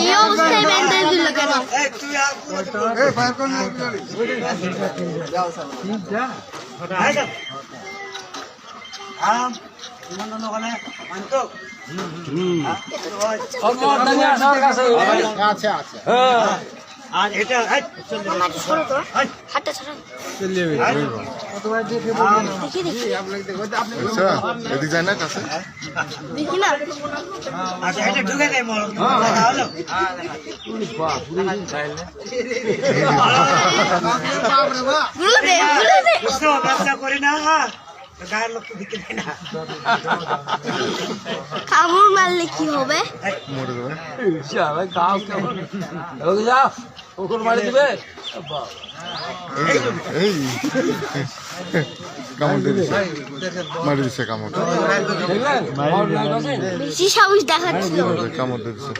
এই অবস্থায় ব্যান্ডেজ দিল কেন আচ্ছা আচ্ছা আর এটা হাতটা সরো দেখি দেখি। আচ্ছা এদিক যায় না কাছে? দেখি না। আচ্ছা এটা ঢুকে দেয় মল হলো গুলো দে গুলো দে। ব্যবসা করি না। গায়ের লোক দিকে দেয় না। কামড় মারলে কি হবে? মরে যাবে এই এই। কামড় দিয়ে মারি দিছে কামড়। বেশি সাহস দেখাচ্ছিল। কামড় দিছে।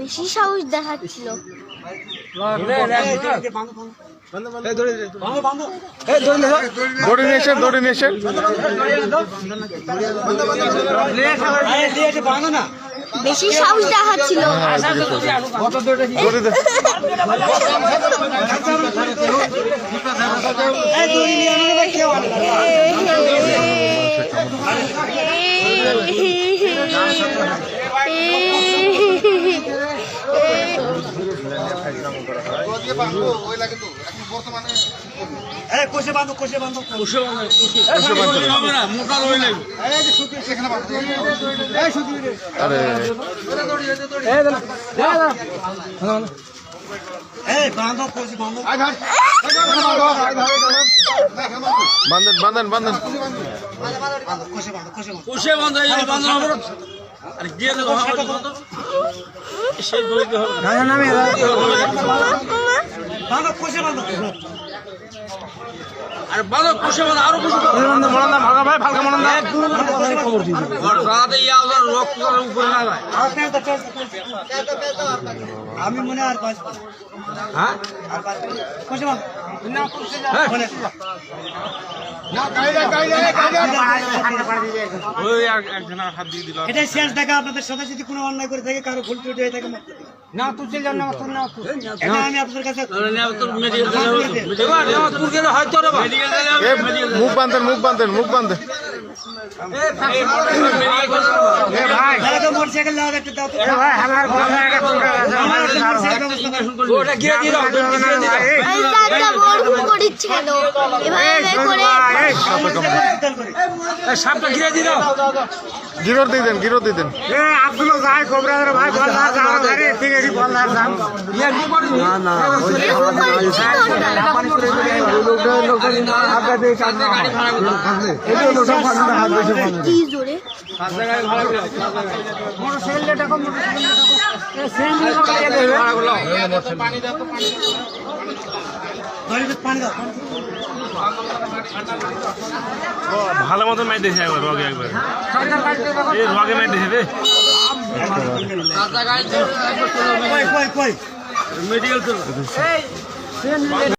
বেশি সাহস দেখাচ্ছিল। দড়ি নিয়ে এসে দড়ি নিয়ে এসে দড়ি দে এই কোষে বাঁধো কোষে বাঁধো। আরে। কোষে বাঁধো। বান্ধেন বান্ধেন বান্ধেন কোষে বাঁধো কোষে হয়ে আর গিয়ে দেখো সেই দড়িতে হবে। বাঁধো কোষে বাঁধো আর আরও ভাগা ভাই ভালকা খবর দিন রাতে ইয়া রক্ত উপরে না। আমি মনে আর পাঁচ হ্যাঁ? আর পাঁচ কোষে বাঁধো বলে। ওই একজনের হাত দিয়ে দিল। এটাই শেষ দেখা। আপনাদের সাথে যদি কোনো অন্যায় করে থাকে কারও ভুল ত্রুটি হয়ে থাকে না তুই চলে না তুই না এটা আমি আপনাদের কাছে এ মুখ বান্ধেন মুখ বান্ধেন মুখ বান্ধেন তাহলে তো মোটরসাইকেল মোটরসাইকেল। সাপটা ঘিরে গিরোর দিয়ে দেন গিরোর দিয়ে দেন এরকম করিচ্ছে কি জোরে ধরে পানি দাও ভালো মতো মাই দিয়েছে একবার রগে একবার। এই রগে মাই দিয়েছে রে। কই কই কই? মেডিকেল